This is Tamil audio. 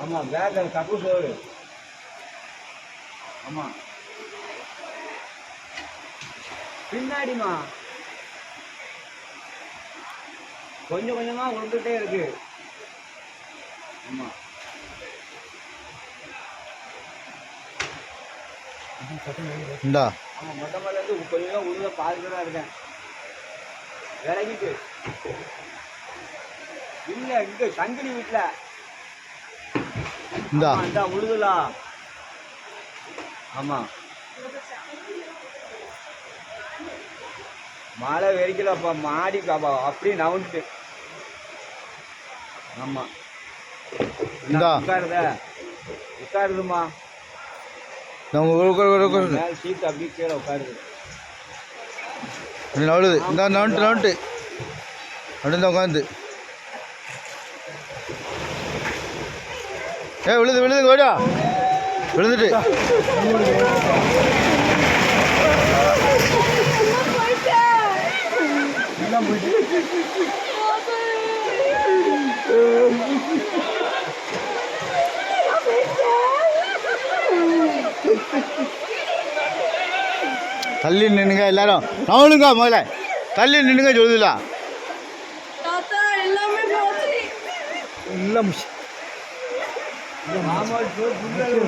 ஆமா பேக் கப்பு சோறு ஆமா. பின்னாடிமா கொஞ்சம் கொஞ்சமா விழுந்துட்டே இருக்கு. ஆமா. இந்தா. ஆமா மொட்டை மேல இருந்து கொஞ்சம் உள்ள பார்த்துட்டு தான் இருக்கேன். விலகிட்டு. இல்ல இங்க சங்கிலி வீட்டுல இந்தா. இந்தா உழுதுலாம் ஆமா. மழை வெறிக்கலப்பா மாடி பாப்பா அப்படியே நவுந்துட்டு. ஆமா. இந்தா. உட்காருத. உட்காருதுமா உட்காரு மேல சீட் அப்படியே கீழே உட்காருது. அப்படி நவளுது. இந்த நவன்ட்டு நவன்ட்டு அப்படி இந்த உட்காந்து. ஏ விழுது விழுது ஓடா விழுந்துட்டு. தள்ளி நின்னுங்க எல்லாரும். நவனுங்க முதல்ல. தள்ளி நின்னுங்க சொல்லுதுல தாத்தா எல்லாமே 你妈妈说不卖了